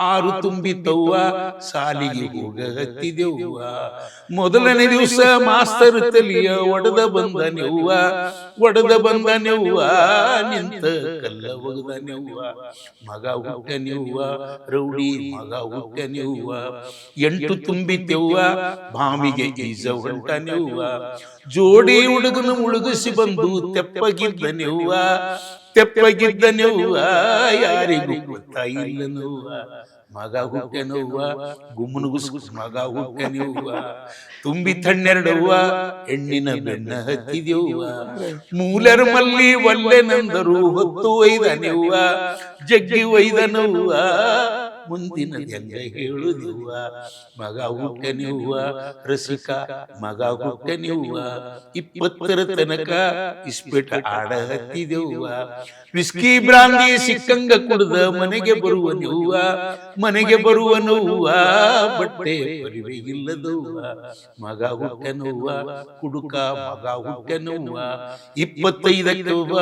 ಆರು ತುಂಬಿತವ್ವ ಸಾಲಿಗೆ ಹೋಗ ಹತ್ತಿದೆವ್ವ. ಮೊದಲನೇ ದಿವಸ ಮಾಸ್ತರ್ ತಲಿಯ ಒಡೆದ ಬಂದ ನೆವ್ವ. ಒಡೆದ ಬಂದ ನೆವ್ವ. ನಿಂತ ಕಲ್ಲ ಒಗದ ನೆವ್ವ. ಮಗ ಹುಟ್ಟ ನೆವ್ವ. ರೌಡಿ ಮಗ ಹುಟ್ಟ ನೆವ್ವ. ಎಂಟು ತುಂಬಿತೆವ್ವ ಭಾಮಿಗೆ ಈಜ ಹೊಂಟ ನೆವ್ವ. ಜೋಡಿ ಹುಡುಗನ ಮುಳುಗಿಸಿ ಬಂದು ತೆಪ್ಪಗಿದ್ದ ನೆವ್ವ. ತೆಪ್ಪಗಿದ್ದ ನೋವ ಯಾರಿಗೂ ಗೊತ್ತಾಯಿಲ್ಲ ನೋವ ಮಗ ಹುಟ್ಟೆನವ್ವ ಗುಮ್ಮನುಗುಸ್ ಮಗ ಹುಟ್ಟೆನವ್ವ ತುಂಬಿ ತಣ್ಣೆರಡವ್ವ ಹೆಣ್ಣಿನ ಬೆನ್ನ ಹತ್ತಿದೆವ್ವ. ಮೂಲರ ಮಲ್ಲಿ ಒಲ್ಲೆನೆಂದರು ಹೊತ್ತು ಒಯ್ದನೆವ್ವ ಜಗ್ಗಿ ಒಯ್ದ ಮುಂದಿನ ಹೆಂಗ ಹೇಳುವ ಮಗ ಹುಟ್ಟನಿವ್ವ ರಸಿಕ ಮಗ ಹುಟ್ಟನಿವ್ವ ಇಪ್ಪತ್ತರ ತನಕ ಇಸ್ಪೇಟ ಆಡ ಹತ್ತಿದೆವ್ವ ವಿಸ್ಕಿ ಬ್ರಾಂದಿ ಸಿಕ್ಕಂಗ ಕುಡ್ದ ಮನೆಗೆ ಬರುವ ನೀವು ಮನೆಗೆ ಬರುವ ನೋವ್ವ ಬಟ್ಟೆ ಪರಿವೆ ಇಲ್ಲದವ್ವ. ಮಗ ಹುಟ್ಟೆನವ್ವ. ಕುಡುಕ ಮಗ ಹುಟ್ಟೆನವ್ವ. ಇಪ್ಪತ್ತೈದಕ್ಕವ್ವ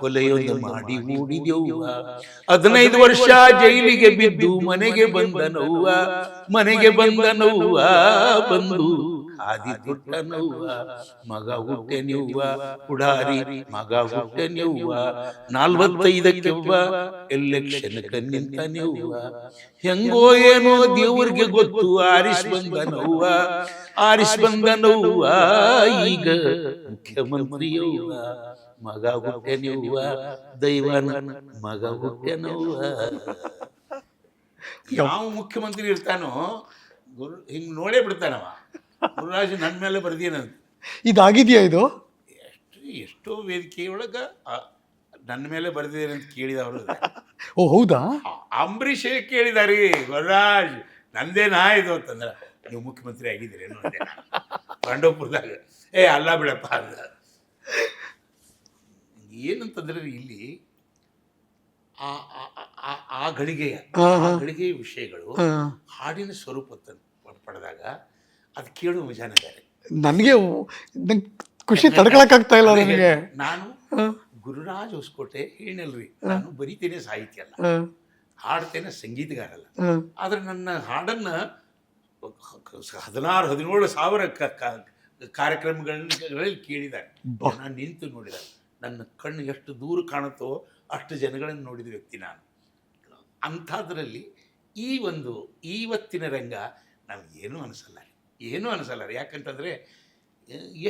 ಕೊಲೆಯೊಂದು ಮಾಡಿ ಮೂಡಿದೆವ್ವ. ಹದಿನೈದು ವರ್ಷ ಜೈಲಿಗೆ ಬಿದ್ದು ಮನೆಗೆ ಬಂದ ನೋವ ಮನೆಗೆ ಬಂದ ನೋವ ಬಂದು ಆದಿ ನೋವ ಮಗ ಹುಟ್ಟೆ ಹುಟ್ಟೆನಿವ್ವ ಪುಡಾರಿ ಮಗ ಹುಟ್ಟೆ ಹುಟ್ಟೆನಿವ್ವ ನಾಲ್ವತ್ತೈದಕ್ಕೆವ್ವ ಎಲೆಕ್ಷನ್ ನಿಂತನೆವ್ವ. ಹೆಂಗೋ ಏನೋ ದೇವ್ರಿಗೆ ಗೊತ್ತು ಆರಿಸ್ ಬಂದನವ್ವ ಆರಿಸ್ ಬಂದನವ್ವ ಈಗ ಮುಖ್ಯಮಂತ್ರಿಯವ್ವ ಮಗ ಹುಟ್ಟೆ ಹುಟ್ಟೆನಿವ್ವ ದೈವನ ಮಗ ಹುಟ್ಟೆನವ್ವ. ಯಾವ ಮುಖ್ಯಮಂತ್ರಿ ಇರ್ತಾನೋ ಗುರು ಹಿಂಗ್ ನೋಡೇ ಬಿಡ್ತಾನವ. ಗುರುರಾಜ್ ನನ್ನ ಮೇಲೆ ಬರ್ದೇನಂತ ಇದಾಗಿದೆಯಾ ಇದು? ಎಷ್ಟು ಎಷ್ಟೋ ವೇದಿಕೆ ಒಳಗ ನನ್ನ ಮೇಲೆ ಬರ್ದಿದ್ದಾರೆ ಅಂತ ಕೇಳಿದವರು ಓ ಹೌದಾ? ಅಂಬರೀಷ್ ಕೇಳಿದಾರಿ ಗುರುರಾಜ್. ನಂದೇನಾ ಇದು ಅಂತಂದ್ರೆ ನೀವು ಮುಖ್ಯಮಂತ್ರಿ ಆಗಿದ್ದೀರಿ ಪಾಂಡವಪುರದಾಗ ಏ ಅಲ್ಲ ಬಿಡಪ್ಪ ಅಂದ. ಏನಂತಂದ್ರೆ ಇಲ್ಲಿ ಆ ಆ ಹಾ. ವಿಷಯಗಳು ಹಾಡಿನ ಸ್ವರೂಪ ಪಡೆದಾಗ ಅದು ಕೇಳುವ ಮಜಾನ ಬೇರೆ. ನನಗೆ ನಂಗೆ ಖುಷಿ ತಡ್ಕೊಳಕ್ಕಾಗ್ತಾ ಇಲ್ಲ ನನಗೆ ನಾನು ಗುರುರಾಜ್ ಹೊಸಕೋಟೆ ಏನಲ್ರಿ ನಾನು ಬರೀತೇನೆ ಸಾಹಿತ್ಯ ಅಲ್ಲ. ಹಾಡ್ತೇನೆ ಸಂಗೀತಗಾರ ಅಲ್ಲ. ಆದ್ರೆ ನನ್ನ ಹಾಡನ್ನ ಹದಿನಾರು ಹದಿನೇಳು ಸಾವಿರ ಕಾರ್ಯಕ್ರಮಗಳಲ್ಲಿ ಕೇಳಿದ್ದಾರೆ. ನಾನು ನಿಂತು ನೋಡಿದ. ನನ್ನ ಕಣ್ಣು ಎಷ್ಟು ದೂರ ಕಾಣುತ್ತೋ ಅಷ್ಟು ಜನಗಳನ್ನು ನೋಡಿದ ವ್ಯಕ್ತಿ ನಾನು. ಅಂಥದ್ರಲ್ಲಿ ಈ ಒಂದು ಇವತ್ತಿನ ರಂಗ ನಾವು ಏನೂ ಅನಿಸಲ್ಲ ಏನೂ ಅನಿಸಲ್ಲ ಯಾಕಂತಂದರೆ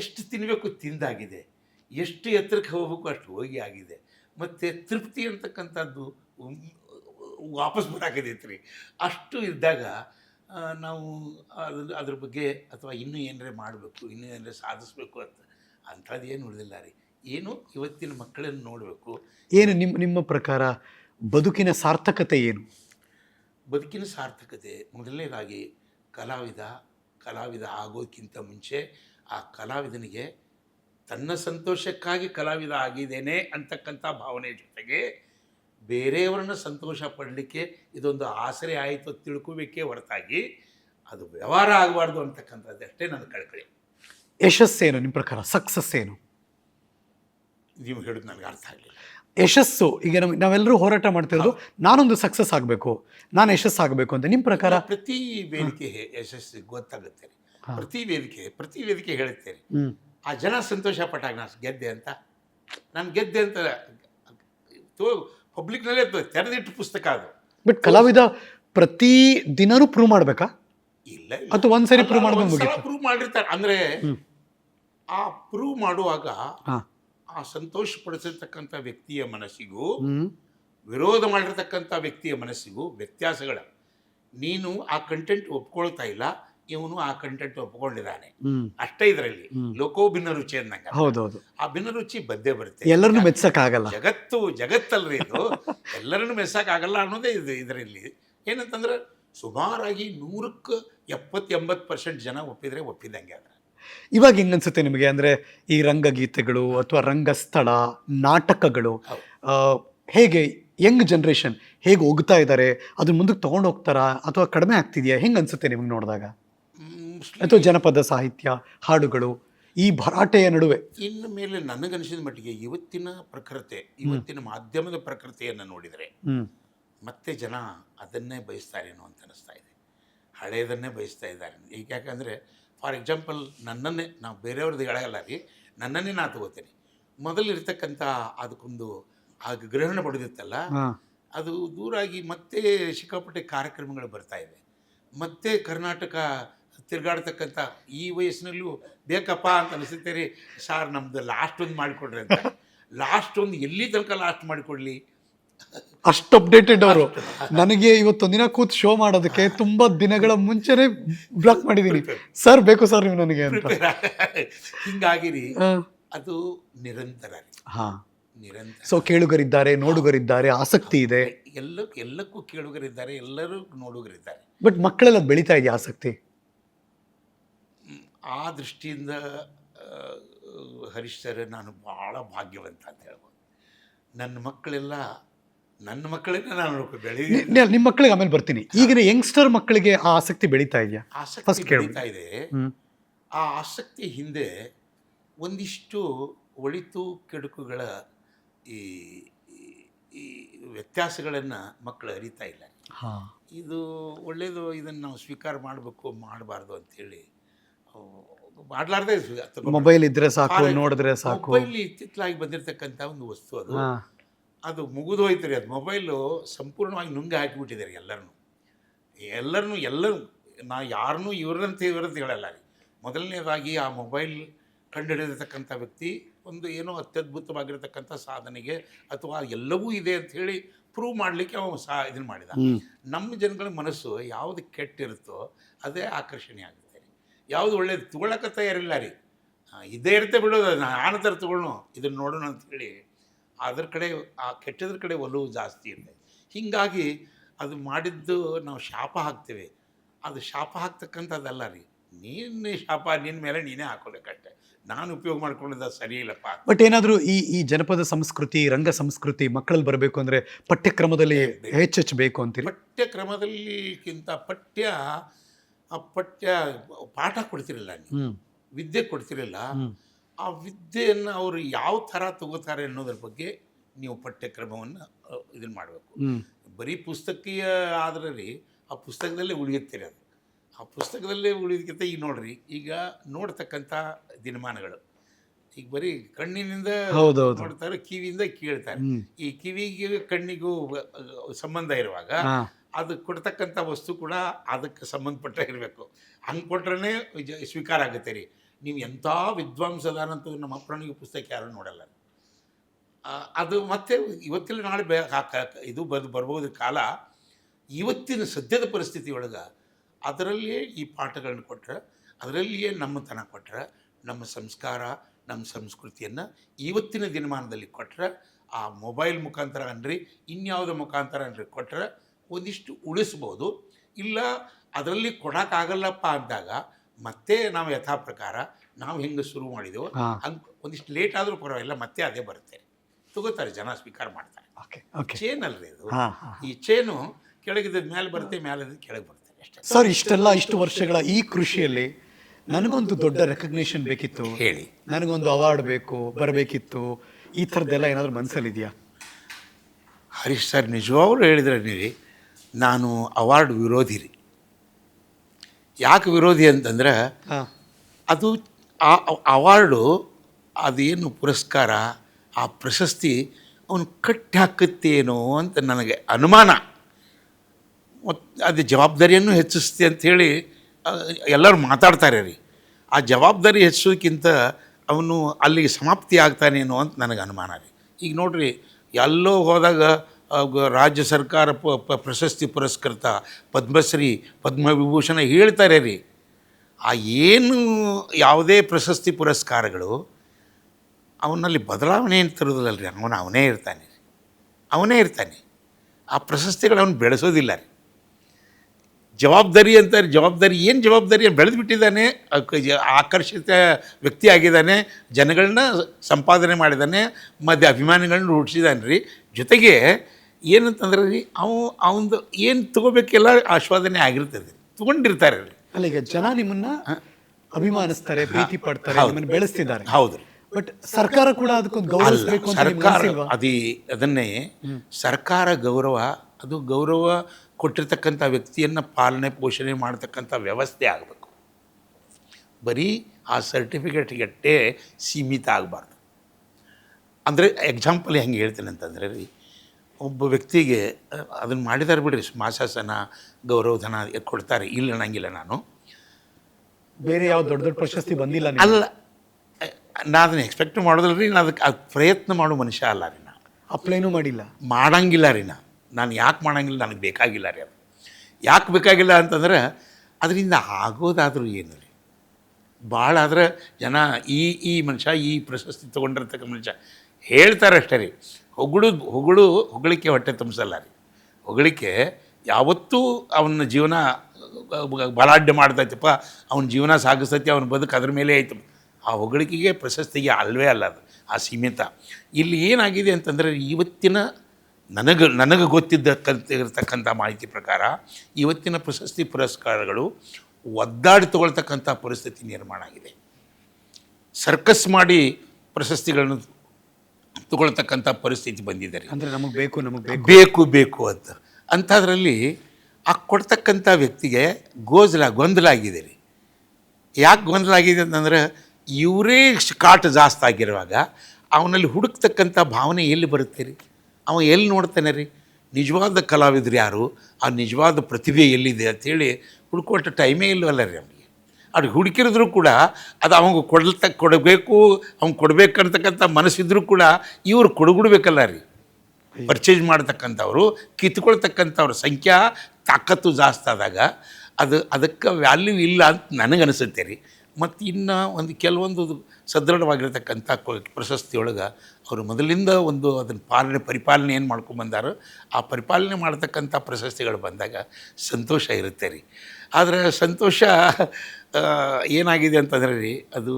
ಎಷ್ಟು ತಿನ್ನಬೇಕು ತಿಂದಾಗಿದೆ. ಎಷ್ಟು ಎತ್ತರಕ್ಕೆ ಹೋಗಬೇಕು ಅಷ್ಟು ಹೋಗಿ ಆಗಿದೆ. ಮತ್ತು ತೃಪ್ತಿ ಅಂತಕ್ಕಂಥದ್ದು ವಾಪಸ್ ಬರಾಕದೈತೆ ರೀ. ಅಷ್ಟು ಇದ್ದಾಗ ನಾವು ಅದ್ರ ಅದ್ರ ಬಗ್ಗೆ ಅಥವಾ ಇನ್ನೂ ಏನರೇ ಮಾಡಬೇಕು, ಇನ್ನೂ ಏನರೇ ಸಾಧಿಸ್ಬೇಕು ಅಂತ ಅಂಥದ್ದು ಏನು ಉಳಿದಿಲ್ಲ ರೀ. ಏನು ಇವತ್ತಿನ ಮಕ್ಕಳನ್ನು ನೋಡಬೇಕು? ಏನು ನಿಮ್ಮ ನಿಮ್ಮ ಪ್ರಕಾರ ಬದುಕಿನ ಸಾರ್ಥಕತೆ ಏನು? ಬದುಕಿನ ಸಾರ್ಥಕತೆ ಮೊದಲನೇದಾಗಿ ಕಲಾವಿದ ಕಲಾವಿದ ಆಗೋಕ್ಕಿಂತ ಮುಂಚೆ ಆ ಕಲಾವಿದನಿಗೆ ತನ್ನ ಸಂತೋಷಕ್ಕಾಗಿ ಕಲಾವಿದ ಆಗಿದ್ದೇನೆ ಅಂತಕ್ಕಂಥ ಭಾವನೆ ಜೊತೆಗೆ ಬೇರೆಯವರನ್ನ ಸಂತೋಷ ಪಡಲಿಕ್ಕೆ ಇದೊಂದು ಆಸರೆ ಆಯಿತು ತಿಳ್ಕೋಬೇಕೇ ಹೊರತಾಗಿ ಅದು ವ್ಯವಹಾರ ಆಗಬಾರ್ದು ಅಂತಕ್ಕಂಥದ್ದಷ್ಟೇ ನನ್ನ ಕಳ್ಕಳಿ. ಯಶಸ್ಸೇನು ನಿಮ್ಮ ಪ್ರಕಾರ? ಸಕ್ಸಸ್ ಏನು ನೀವು ಹೇಳೋದು ನನಗೆ ಅರ್ಥ ಆಗಲಿಲ್ಲ. ಯಶಸ್ಸು. ಈಗ ನಮ್ಗೆ ನಾವೆಲ್ಲರೂ ಹೋರಾಟ ಮಾಡ್ತಿರೋದು ನಾನೊಂದು ಸಕ್ಸಸ್ ಆಗಬೇಕು. ನಾನು ಯಶಸ್ಸು ಆಗಬೇಕು ಅಂತ. ನಿಮ್ಮ ಪ್ರಕಾರ? ಪ್ರತಿ ವೇದಿಕೆ ಯಶಸ್ಸು ಗೊತ್ತಾಗುತ್ತೆ ಪ್ರತಿ ವೇದಿಕೆ ಪ್ರತಿ ವೇದಿಕೆ ಹೇಳುತ್ತೆ ರೀ. ಆ ಜನ ಸಂತೋಷ ಪಟ್ಟಾಗ ನಾನು ಗೆದ್ದೆ ಅಂತ. ನಾನು ಗೆದ್ದೆ ಅಂತ ತೋ ಪಬ್ಲಿಕ್ನಲ್ಲೇ ತೆರೆದಿಟ್ಟು ಪುಸ್ತಕ ಅದು. ಬಟ್ ಕಲಾವಿದ ಪ್ರತಿ ದಿನನೂ ಪ್ರೂವ್ ಮಾಡಬೇಕಾ? ಇಲ್ಲ ಅಥವಾ ಒಂದ್ಸರಿ ಪ್ರೂವ್ ಮಾಡ್ಕೊಂಡು? ಪ್ರೂವ್ ಮಾಡಿರ್ತಾರೆ. ಅಂದ್ರೆ ಆ ಪ್ರೂವ್ ಮಾಡುವಾಗ ಆ ಸಂತೋಷ ಪಡಿಸಿರ್ತಕ್ಕಂಥ ವ್ಯಕ್ತಿಯ ಮನಸ್ಸಿಗೂ ವಿರೋಧ ಮಾಡಿರ್ತಕ್ಕಂಥ ವ್ಯಕ್ತಿಯ ಮನಸ್ಸಿಗೂ ವ್ಯತ್ಯಾಸಗಳ. ನೀನು ಆ ಕಂಟೆಂಟ್ ಒಪ್ಕೊಳ್ತಾ ಇಲ್ಲ ಇವನು ಆ ಕಂಟೆಂಟ್ ಒಪ್ಕೊಂಡಿದ್ದಾನೆ. ಅಷ್ಟೇ ಇದರಲ್ಲಿ. ಲೋಕೋ ಭಿನ್ನ ರುಚಿ ಅಂದಂಗ ಹೌದೌದು. ಆ ಭಿನ್ನ ರುಚಿ ಬದ್ದೇ ಬರುತ್ತೆ. ಎಲ್ಲರನ್ನೂ ಮೆಚ್ಚಕ್ಕಾಗಲ್ಲ ಜಗತ್ತು ಜಗತ್ತಲ್ರಿ ಇದು. ಎಲ್ಲರನ್ನು ಮೆಚ್ಚಕ್ಕಾಗಲ್ಲ ಅನ್ನೋದೇ ಇದು ಇದರಲ್ಲಿ. ಏನಂತಂದ್ರೆ ಸುಮಾರಾಗಿ ನೂರಕ್ಕೆ ಎಪ್ಪತ್ತು ಎಂಬತ್ತು ಪರ್ಸೆಂಟ್ ಜನ ಒಪ್ಪಿದ್ರೆ ಒಪ್ಪಿದಂಗೆ ಅದ. ಇವಾಗ ಹೆಂಗ್ ಅನ್ಸುತ್ತೆ ನಿಮಗೆ ಅಂದರೆ ಈ ರಂಗಗೀತೆಗಳು ಅಥವಾ ರಂಗಸ್ಥಳ ನಾಟಕಗಳು. ಹೇಗೆ ಯಂಗ್ ಜನ್ರೇಷನ್ ಹೇಗೆ ಹೋಗ್ತಾ ಇದ್ದಾರೆ ಅದನ್ನ ಮುಂದಕ್ಕೆ ತೊಗೊಂಡು ಹೋಗ್ತಾರಾ ಅಥವಾ ಕಡಿಮೆ ಆಗ್ತಿದೆಯಾ? ಹೆಂಗೆ ಅನಿಸುತ್ತೆ ನಿಮಗೆ ನೋಡಿದಾಗ? ಅಥವಾ ಜನಪದ ಸಾಹಿತ್ಯ ಹಾಡುಗಳು ಈ ಭರಾಟೆಯ ನಡುವೆ? ಇನ್ನು ಮೇಲೆ ನನಗನಿಸಿದ ಮಟ್ಟಿಗೆ ಇವತ್ತಿನ ಪ್ರಕೃತಿ ಇವತ್ತಿನ ಮಾಧ್ಯಮದ ಪ್ರಕೃತಿಯನ್ನು ನೋಡಿದರೆ ಮತ್ತೆ ಜನ ಅದನ್ನೇ ಬಯಸ್ತಾರೇನೋ ಅಂತ ಅನಿಸ್ತಾ ಇದೆ. ಹಳೆಯದನ್ನೇ ಬಯಸ್ತಾ ಇದ್ದಾರೆ. ಈಗ ಯಾಕಂದರೆ ಫಾರ್ ಎಕ್ಸಾಂಪಲ್ ನನ್ನನ್ನೇ ನಾವು ಬೇರೆಯವ್ರದ್ದು ಹೇಳಲ್ಲ ರೀ ನನ್ನನ್ನೇ ನಾ ತಗೋತೀನಿ. ಮೊದಲಿರ್ತಕ್ಕಂಥ ಅದಕ್ಕೊಂದು ಆ ಗ್ರಹಣ ಪಡೆದಿತ್ತಲ್ಲ ಅದು ದೂರಾಗಿ ಮತ್ತೆ ಸಿಕ್ಕಾಪಟ್ಟೆ ಕಾರ್ಯಕ್ರಮಗಳು ಬರ್ತಾ ಇವೆ. ಮತ್ತೆ ಕರ್ನಾಟಕ ತಿರುಗಾಡ್ತಕ್ಕಂಥ ಈ ವಯಸ್ಸಿನಲ್ಲೂ ಬೇಕಪ್ಪ ಅಂತ ಅನಿಸುತ್ತೆ ರೀ ಸಾರ್ ನಮ್ಮದು ಲಾಸ್ಟ್ ಒಂದು ಮಾಡಿಕೊಡ್ರಿ ಅಂತ. ಲಾಸ್ಟ್ ಒಂದು ಎಲ್ಲಿ ತನಕ ಲಾಸ್ಟ್ ಮಾಡಿಕೊಡ್ಲಿ? ಅಷ್ಟು ಅಪ್ಡೇಟೆಡ್ ಅವರು. ನನಗೆ ಇವತ್ತೊಂದಿನ ಕೂತ್ ಶೋ ಮಾಡೋದಕ್ಕೆ ತುಂಬಾ ದಿನಗಳ ಮುಂಚೆನೆ ಬ್ಲಾಕ್ ಮಾಡಿದೀನಿ. ಸರ್ ಬೇಕು ಸರ್ ನೀವು ನನಗೆ ಅಂತ. ಹಿಂಗಾಗಿರಿ. ಅದು ನಿರಂತರ ಹಾ. ನಿರಂತರ. ಸೊ ಕೇಳುಗರಿದ್ದಾರೆ ನೋಡುಗರಿದ್ದಾರೆ ಆಸಕ್ತಿ ಇದೆ. ಎಲ್ಲ ಎಲ್ಲಕ್ಕೂ ಕೇಳುಗರಿದ್ದಾರೆ ಎಲ್ಲರೂ ನೋಡುಗರಿದ್ದಾರೆ. ಬಟ್ ಮಕ್ಕಳೆಲ್ಲ ಬೆಳೀತಾ ಇದೆಯಾ ಆಸಕ್ತಿ? ಆ ದೃಷ್ಟಿಯಿಂದ ಹರೀಶ್ ಸರ್ ನಾನು ಭಾಳ ಭಾಗ್ಯವಂತ ಅಂತ ಹೇಳ್ಬೋದು. ನನ್ನ ಮಕ್ಕಳೆಲ್ಲ ನನ್ನ ಮಕ್ಕಳನ್ನ ನಾನು ಬೆಳೆ ನಿಮ್ಮ ಮಕ್ಕಳಿಗೆ ಆಮೇಲೆ ಬರ್ತೀನಿ. ಈಗಿನ ಯಂಗ್ಸ್ಟರ್ ಮಕ್ಕಳಿಗೆ ಆ ಆಸಕ್ತಿ ಬೆಳೀತಾ ಇದೆಯಾ? ಆಸಕ್ತಿ ಬೆಳೀತಾ ಇದೆ. ಆ ಆಸಕ್ತಿ ಹಿಂದೆ ಒಂದಿಷ್ಟು ಒಳಿತು ಕೆಡುಕುಗಳ ಈ ಈ- ವ್ಯತ್ಯಾಸಗಳನ್ನು ಮಕ್ಕಳು ಅರಿತಾ ಇಲ್ಲ. ಇದು ಒಳ್ಳೆಯದು ಇದನ್ನು ನಾವು ಸ್ವೀಕಾರ ಮಾಡಬೇಕು ಮಾಡಬಾರ್ದು ಅಂತೇಳಿ ಮಾಡಲಾರ್ದೇ ಮೊಬೈಲ್ ಇದ್ರೆ ಸಾಕು ನೋಡಿದ್ರೆ ಸಾಕು. ಮೊಬೈಲ್ ಇತ್ತಿತ್ತಲಾಗಿ ಬಂದಿರತಕ್ಕಂಥ ಒಂದು ವಸ್ತು ಅದು. ಅದು ಮುಗಿದು ಹೋಯ್ತು ರೀ ಅದು ಮೊಬೈಲು ಸಂಪೂರ್ಣವಾಗಿ ನುಂಗಿ ಹಾಕಿಬಿಟ್ಟಿದ್ದಾರೆ ಎಲ್ಲರೂ ಎಲ್ಲರನ್ನು. ಎಲ್ಲರೂ ನಾ ಯಾರನ್ನೂ ಇವ್ರಂತ ಇವ್ರಂತ ಹೇಳಲ್ಲ ರೀ. ಮೊದಲನೇದಾಗಿ ಆ ಮೊಬೈಲ್ ಕಂಡುಹಿಡಿದಿರ್ತಕ್ಕಂಥ ವ್ಯಕ್ತಿ ಒಂದು ಏನೋ ಅತ್ಯದ್ಭುತವಾಗಿರತಕ್ಕಂಥ ಸಾಧನೆಗೆ ಅಥವಾ ಎಲ್ಲವೂ ಇದೆ ಅಂತ ಹೇಳಿ ಪ್ರೂವ್ ಮಾಡಲಿಕ್ಕೆ ಅವನು ಸಹ ಇದನ್ನು ಮಾಡಿದ. ನಮ್ಮ ಜನಗಳ ಮನಸ್ಸು ಯಾವುದು ಕೆಟ್ಟಿರುತ್ತೋ ಅದೇ ಆಕರ್ಷಣೆ ಆಗುತ್ತೆ ಯಾವುದು ಒಳ್ಳೇದು ತಗೊಳ್ಳೋಕೆ ತಯಾರಿಲ್ಲ ರೀ. ಇದೇ ಇರುತ್ತೆ ಬಿಡೋದು ನಾನು ಥರ ತಗೊಳ್ಳೋ ಇದನ್ನು ನೋಡೋಣ ಅಂತೇಳಿ ಅದ್ರ ಕಡೆ ಆ ಕೆಟ್ಟದ್ರ ಕಡೆ ಒಲವು ಜಾಸ್ತಿ ಇದೆ ಹೀಗಾಗಿ ಅದು ಮಾಡಿದ್ದು ನಾವು ಶಾಪ ಹಾಕ್ತೇವೆ. ಅದು ಶಾಪ ಹಾಕ್ತಕ್ಕಂಥದ್ದಲ್ಲ ರೀ. ನೀನು ಶಾಪ ನಿನ್ನ ಮೇಲೆ ನೀನೇ ಹಾಕೋಬೇಕಷ್ಟೆ. ನಾನು ಉಪಯೋಗ ಮಾಡ್ಕೊಂಡಿದ್ದ ಸರಿ ಇಲ್ಲಪ್ಪ. ಬಟ್ ಏನಾದರೂ ಈ ಈ ಜನಪದ ಸಂಸ್ಕೃತಿ ರಂಗ ಸಂಸ್ಕೃತಿ ಮಕ್ಕಳಲ್ಲಿ ಬರಬೇಕು ಅಂದರೆ ಪಠ್ಯಕ್ರಮದಲ್ಲಿ ಹೆಚ್ಚೆಚ್ಚು ಬೇಕು ಅಂತೀರಿ? ಪಠ್ಯಕ್ರಮದಲ್ಲಿಕ್ಕಿಂತ ಪಠ್ಯ ಆ ಪಠ್ಯ ಪಾಠ ಕೊಡ್ತಿರಲಿಲ್ಲ ನೀವು. ವಿದ್ಯೆ ಕೊಡ್ತಿರಲಿಲ್ಲ ಆ ವಿದ್ಯೆಯನ್ನು ಅವರು ಯಾವ ಥರ ತಗೋತಾರೆ ಅನ್ನೋದ್ರ ಬಗ್ಗೆ ನೀವು ಪಠ್ಯಕ್ರಮವನ್ನು ಇದನ್ನು ಮಾಡಬೇಕು. ಬರೀ ಪುಸ್ತಕೀಯ ಆದರೆ ರೀ ಆ ಪುಸ್ತಕದಲ್ಲೇ ಉಳಿಯುತ್ತೀರಿ ಅದು. ಆ ಪುಸ್ತಕದಲ್ಲೇ ಉಳಿಯೋದಕ್ಕಿಂತ ಈಗ ನೋಡ್ರಿ ಈಗ ನೋಡ್ತಕ್ಕಂಥ ದಿನಮಾನಗಳು. ಈಗ ಬರೀ ಕಣ್ಣಿನಿಂದ. ನೋಡ್ತಾರೆ ಕಿವಿಯಿಂದ ಕೇಳ್ತಾರೆ. ಈ ಕಿವಿಗೆ ಕಣ್ಣಿಗೂ ಸಂಬಂಧ ಇರುವಾಗ ಅದು ಕೊಡ್ತಕ್ಕಂಥ ವಸ್ತು ಕೂಡ ಅದಕ್ಕೆ ಸಂಬಂಧಪಟ್ಟ ಇರಬೇಕು. ಹಂಗೆ ಕೊಟ್ರೇ ಸ್ವೀಕಾರ ಆಗುತ್ತೆ ರೀ. ನೀವು ಎಂಥ ವಿದ್ವಾಂಸದಾನಂತ ನಮ್ಮ ಅಪ್ಪನಿಗೆ ಪುಸ್ತಕ ಯಾರು ನೋಡಲ್ಲ. ಅದು ಮತ್ತೆ ಇವತ್ತಿಲ್ಲ ನಾಳೆ ಬೇ ಇದು ಬರ್ ಬರ್ಬೋದು ಕಾಲ ಇವತ್ತಿನ ಸದ್ಯದ ಪರಿಸ್ಥಿತಿ ಒಳಗೆ ಅದರಲ್ಲಿಯೇ ಈ ಪಾಠಗಳನ್ನ ಕೊಟ್ಟರೆ ಅದರಲ್ಲಿಯೇ ನಮ್ಮತನ ಕೊಟ್ಟರೆ ನಮ್ಮ ಸಂಸ್ಕಾರ, ನಮ್ಮ ಸಂಸ್ಕೃತಿಯನ್ನು ಇವತ್ತಿನ ದಿನಮಾನದಲ್ಲಿ ಕೊಟ್ಟರೆ ಆ ಮೊಬೈಲ್ ಮುಖಾಂತರ ಅನ್ರಿ, ಇನ್ಯಾವುದೋ ಮುಖಾಂತರ ಅನ್ರಿ ಕೊಟ್ಟರೆ ಒಂದಿಷ್ಟು ಉಳಿಸ್ಬೋದು. ಇಲ್ಲ, ಅದರಲ್ಲಿ ಕೊಡೋಕ್ಕಾಗಲ್ಲಪ್ಪ ಅಂದಾಗ ಮತ್ತೆ ನಾವು ಯಥಾ ಪ್ರಕಾರ ನಾವು ಹೆಂಗೆ ಶುರು ಮಾಡಿದೆವು ಹಂಗೆ ಒಂದಿಷ್ಟು ಲೇಟ್ ಆದರೂ ಪರವಾಗಿಲ್ಲ ಮತ್ತೆ ಅದೇ ಬರುತ್ತೆ. ತಗೋತಾರೆ ಜನ ಸ್ವೀಕಾರ ಮಾಡ್ತಾರೆ. ಓಕೆ ಓಕೆ ಚೇನ್ ಅಲ್ರಿ ಇದು ಈ ಚೇನು ಕೆಳಗಿದ್ದ ಮೇಲೆ ಬರುತ್ತೆ ಮೇಲೆ ಕೆಳಗೆ ಬರುತ್ತೆ ಅಷ್ಟೇ. ಸರ್ ಇಷ್ಟೆಲ್ಲ ಇಷ್ಟು ವರ್ಷಗಳ ಈ ಕೃಷಿಯಲ್ಲಿ ನನಗೊಂದು ದೊಡ್ಡ ರೆಕಗ್ನೇಷನ್ ಬೇಕಿತ್ತು? ಹೇಳಿ. ನನಗೊಂದು ಅವಾರ್ಡ್ ಬೇಕು ಬರಬೇಕಿತ್ತು? ಈ ಥರದ್ದೆಲ್ಲ ಏನಾದರೂ ಮನಸ್ಸಲ್ಲಿದೆಯಾ ಹರೀಶ್ ಸರ್ ನಿಜವಾಗ್ಲೂ ಹೇಳಿದ್ರೆ ನೀವು ನಾನು ಅವಾರ್ಡ್ ವಿರೋಧಿ ರೀ. ಯಾಕೆ ವಿರೋಧಿ ಅಂತಂದ್ರೆ ಅದು ಆ ಅವಾರ್ಡು ಅದೇನು ಪುರಸ್ಕಾರ ಆ ಪ್ರಶಸ್ತಿ ಅವನು ಕಟ್ಟಿ ಹಾಕುತ್ತೇನೋ ಅಂತ ನನಗೆ ಅನುಮಾನ. ಮತ್ತು ಅದು ಜವಾಬ್ದಾರಿಯನ್ನು ಹೆಚ್ಚಿಸ್ತೆ ಅಂಥೇಳಿ ಎಲ್ಲರೂ ಮಾತಾಡ್ತಾರೆ ರೀ. ಆ ಜವಾಬ್ದಾರಿ ಹೆಚ್ಚೋಕ್ಕಿಂತ ಅವನು ಅಲ್ಲಿಗೆ ಸಮಾಪ್ತಿ ಆಗ್ತಾನೇನೋ ಅಂತ ನನಗೆ ಅನುಮಾನ ರೀ. ಈಗ ನೋಡಿರಿ ಎಲ್ಲೋ ಹೋದಾಗ ರಾಜ್ಯ ಸರ್ಕಾರ ಪ ಪ್ರಶಸ್ತಿ ಪುರಸ್ಕೃತ ಪದ್ಮಶ್ರೀ ಪದ್ಮವಿಭೂಷಣ ಹೇಳ್ತಾರೆ ರೀ. ಆ ಏನು ಯಾವುದೇ ಪ್ರಶಸ್ತಿ ಪುರಸ್ಕಾರಗಳು ಅವನಲ್ಲಿ ಬದಲಾವಣೆ ಏನು ತರೋದಿಲ್ಲ ರೀ ಅವನು ಅವನೇ ಇರ್ತಾನೆ ಅವನೇ ಇರ್ತಾನೆ. ಆ ಪ್ರಶಸ್ತಿಗಳು ಅವನು ಬೆಳೆಸೋದಿಲ್ಲ ರೀ. ಜವಾಬ್ದಾರಿ ಅಂತಾರೆ ಜವಾಬ್ದಾರಿ ಏನು ಜವಾಬ್ದಾರಿ? ಬೆಳೆದು ಬಿಟ್ಟಿದ್ದಾನೆ ಆಕರ್ಷಿತ ವ್ಯಕ್ತಿ ಆಗಿದ್ದಾನೆ. ಜನಗಳನ್ನ ಸಂಪಾದನೆ ಮಾಡಿದ್ದಾನೆ. ಮತ್ತು ಅಭಿಮಾನಿಗಳನ್ನ ರೂಢಿಸಿದ್ದಾನೆ ರೀ. ಜೊತೆಗೆ ಏನಂತಂದ್ರೆ ರೀ ಅವ ಅವಂದು ಏನು ತಗೋಬೇಕೆಲ್ಲ ಆಸ್ವಾದನೆ ಆಗಿರ್ತದೆ. ತಗೊಂಡಿರ್ತಾರೆ ರೀ ಅಲ್ಲ ಈಗ ಜನ ನಿಮ್ಮನ್ನ ಅಭಿಮಾನಿಸ್ತಾರೆ ಪ್ರೀತಿ ಪಡ್ತಾರೆ ನಿಮ್ಮನ್ನ ಬೆಳೆಸ್ತಿದ್ದಾರೆ. ಹೌದು. ಬಟ್ ಸರ್ಕಾರ ಕೂಡ ಅದಕ್ಕೊಂದು ಗೌರವ ಸರ್ಕಾರ ಅದೇ ಅದನ್ನೇ ಸರ್ಕಾರ ಗೌರವ ಅದು ಗೌರವ ಕೊಟ್ಟಿರ್ತಕ್ಕಂಥ ವ್ಯಕ್ತಿಯನ್ನು ಪಾಲನೆ ಪೋಷಣೆ ಮಾಡ್ತಕ್ಕಂಥ ವ್ಯವಸ್ಥೆ ಆಗಬೇಕು. ಬರೀ ಆ ಸರ್ಟಿಫಿಕೇಟ್ಗಟ್ಟೆ ಸೀಮಿತ ಆಗಬಾರ್ದು. ಅಂದರೆ ಎಕ್ಸಾಂಪಲ್ ಹೆಂಗೆ ಹೇಳ್ತೇನೆ ಅಂತಂದರೆ ರೀ ಒಬ್ಬ ವ್ಯಕ್ತಿಗೆ ಅದನ್ನು ಮಾಡಿದ್ದಾರೆ ಬಿಡ್ರಿ ಮಾಸಾಸನ ಗೌರವಧನ ಕೊಡ್ತಾರೆ. ಇಲ್ಲ ಅನ್ನಂಗಿಲ್ಲ ನಾನು. ಬೇರೆ ಯಾವ ದೊಡ್ಡ ದೊಡ್ಡ ಪ್ರಶಸ್ತಿ ಬಂದಿಲ್ಲ? ಅಲ್ಲ ನಾ ಅದನ್ನು ಎಕ್ಸ್ಪೆಕ್ಟ್ ಮಾಡೋದಿಲ್ಲ ರೀ ನಾನು ಅದಕ್ಕೆ ಅದು ಪ್ರಯತ್ನ ಮಾಡೋ ಮನುಷ್ಯ ಅಲ್ಲ ರೀ ನಾನು ಅಪ್ಲೈನೂ ಮಾಡಿಲ್ಲ? ಮಾಡಂಗಿಲ್ಲ ರೀ ನಾ. ನಾನು ಯಾಕೆ ಮಾಡಂಗಿಲ್ಲ ನನಗೆ ಬೇಕಾಗಿಲ್ಲ ರೀ ಅದು. ಯಾಕೆ ಬೇಕಾಗಿಲ್ಲ ಅಂತಂದ್ರೆ ಅದರಿಂದ ಆಗೋದಾದರೂ ಏನು ರೀ? ಭಾಳ ಆದ್ರೆ ಜನ ಈ ಈ ಮನುಷ್ಯ ಈ ಪ್ರಶಸ್ತಿ ತೊಗೊಂಡಿರ್ತಕ್ಕ ಮನುಷ್ಯ ಹೇಳ್ತಾರೆ ಅಷ್ಟೇ ರೀ. ಹೊಗಳು ಹೊಗಳು ಹೊಗಳಿಕೆ ಹೊಟ್ಟೆ ತುಂಬಿಸಲ್ಲ ರೀ. ಹೊಗಳಿಕೆ ಯಾವತ್ತೂ ಅವನ ಜೀವನ ಬಲಾಢ್ಯ ಮಾಡ್ತೈತಪ್ಪ, ಅವನ ಜೀವನ ಸಾಗಿಸ್ತೈತಿ, ಅವನ ಬದುಕು ಅದ್ರ ಮೇಲೆ ಐತೆ. ಆ ಹೊಗಳಿಕೆಗೆ ಪ್ರಶಸ್ತಿಗೆ ಅಲ್ವೇ ಅಲ್ಲ ಅದು, ಆ ಸೀಮಿತ. ಇಲ್ಲಿ ಏನಾಗಿದೆ ಅಂತಂದರೆ ಇವತ್ತಿನ ನನಗೆ ನನಗೆ ಗೊತ್ತಿದ್ದಕ್ಕಂತ ಇರತಕ್ಕಂಥ ಮಾಹಿತಿ ಪ್ರಕಾರ ಇವತ್ತಿನ ಪ್ರಶಸ್ತಿ ಪುರಸ್ಕಾರಗಳು ಒದ್ದಾಡಿ ತಗೊಳ್ತಕ್ಕಂಥ ಪರಿಸ್ಥಿತಿ ನಿರ್ಮಾಣ ಆಗಿದೆ. ಸರ್ಕಸ್ ಮಾಡಿ ಪ್ರಶಸ್ತಿಗಳನ್ನು ತಗೊಳ್ತಕ್ಕಂಥ ಪರಿಸ್ಥಿತಿ ಬಂದಿದೆ ರೀ. ಅಂದ್ರೆ ನಮಗೆ ಬೇಕು ನಮಗೆ ಬೇಕು. ಬೇಕು ಬೇಕು ಅಂತ. ಅಂಥದ್ರಲ್ಲಿ ಆ ಕೊಡ್ತಕ್ಕಂಥ ವ್ಯಕ್ತಿಗೆ ಗೋಜಲ ಗೊಂದಲ ಆಗಿದೆ ರೀ. ಯಾಕೆ ಗೊಂದಲ ಆಗಿದೆ ಅಂತಂದ್ರೆ ಇವರೇ ಕಾಟ ಜಾಸ್ತಿ ಆಗಿರುವಾಗ ಅವನಲ್ಲಿ ಹುಡುಕ್ತಕ್ಕಂಥ ಭಾವನೆ ಎಲ್ಲಿ ಬರುತ್ತೆ ರೀ? ಅವ ಎಲ್ಲಿ ನೋಡ್ತಾನೆ ರೀ? ನಿಜವಾದ ಕಲಾವಿದ್ರು ಯಾರು? ಆ ನಿಜವಾದ ಪ್ರತಿಭೆ ಎಲ್ಲಿದೆ ಅಂಥೇಳಿ ಹುಡುಕುವಷ್ಟು ಟೈಮೇ ಇಲ್ಲವಲ್ಲ ರೀ ಅವನಿಗೆ ಅವ್ರಿಗೆ ಹುಡುಕಿರಿದ್ರು ಕೂಡ ಅದು ಅವಂಗ ಕೊಡ್ತ ಕೊಡಬೇಕು ಅವ್ನು ಕೊಡಬೇಕಂತಕ್ಕಂಥ ಮನಸ್ಸಿದ್ರು ಕೂಡ ಇವರು ಕೊಡುಗುಡ್ಬೇಕಲ್ಲ ರೀ. ಪರ್ಚೇಸ್ ಮಾಡ್ತಕ್ಕಂಥವ್ರು ಕಿತ್ಕೊಳ್ತಕ್ಕಂಥವ್ರ ಸಂಖ್ಯಾ ತಾಕತ್ತು ಜಾಸ್ತಿ ಆದಾಗ ಅದು ಅದಕ್ಕೆ ವ್ಯಾಲ್ಯೂ ಇಲ್ಲ ಅಂತ ನನಗೆ ಅನಿಸುತ್ತೆ ರೀ. ಮತ್ತು ಇನ್ನು ಒಂದು ಕೆಲವೊಂದು ಸದೃಢವಾಗಿರ್ತಕ್ಕಂಥ ಕೊ- ಪ್ರಶಸ್ತಿಯೊಳಗೆ ಅವರು ಮೊದಲಿಂದ ಒಂದು ಅದನ್ನು ಪಾಲನೆ ಪರಿಪಾಲನೆ ಏನು ಮಾಡ್ಕೊಂಬಂದಾರೋ ಆ ಪರಿಪಾಲನೆ ಮಾಡ್ತಕ್ಕಂಥ ಪ್ರಶಸ್ತಿಗಳು ಬಂದಾಗ ಸಂತೋಷ ಇರುತ್ತೆ ರೀ. ಆದರೆ ಸಂತೋಷ ಏನಾಗಿದೆ ಅಂತಂದ್ರೆ ರೀ, ಅದು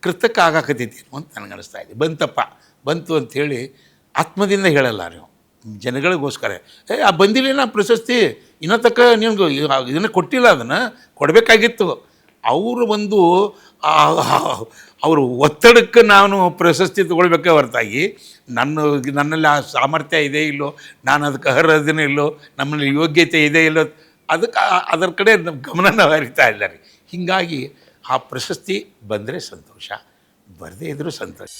ಕೃತಕ ಆಗಾಕತ್ತೈತಿ ಅಂತ ನನಗೆ ಅನಿಸ್ತಾ ಇದೆ. ಬಂತಪ್ಪ, ಬಂತು ಅಂಥೇಳಿ ಆತ್ಮದಿಂದ ಹೇಳಲ್ಲ ನೀವು ಜನಗಳಿಗೋಸ್ಕರ, ಏ, ಆ ಬಂದಿಲ್ಲ ಪ್ರಶಸ್ತಿ? ಇನ್ನೂ ತಕ್ಕ ನಿಮ್ಗೆ ಇದನ್ನು ಕೊಟ್ಟಿಲ್ಲ ಅದನ್ನು, ಕೊಡಬೇಕಾಗಿತ್ತು. ಅವರು ಒಂದು ಅವರು ಒತ್ತಡಕ್ಕೆ ನಾನು ಪ್ರಶಸ್ತಿ ತೊಗೊಳ್ಬೇಕೆ ಹೊರತಾಗಿ, ನನ್ನ, ನನ್ನಲ್ಲಿ ಆ ಸಾಮರ್ಥ್ಯ ಇದೆ ಇಲ್ಲೋ, ನಾನು ಅದಕ್ಕೆ ಅರ್ಹದೇನೋ ಇಲ್ಲೋ, ನಮ್ಮಲ್ಲಿ ಯೋಗ್ಯತೆ ಇದೆ ಇಲ್ಲೋ, ಅದಕ್ಕೆ ಅದರ ಕಡೆ ಗಮನ ಹರಿತಾ ಇಲ್ಲ ರೀ. ಹೀಗಾಗಿ ಆ ಪ್ರಶಸ್ತಿ ಬಂದರೆ ಸಂತೋಷ ಬರದೇ ಇದ್ದರೂ ಸಂತೋಷ.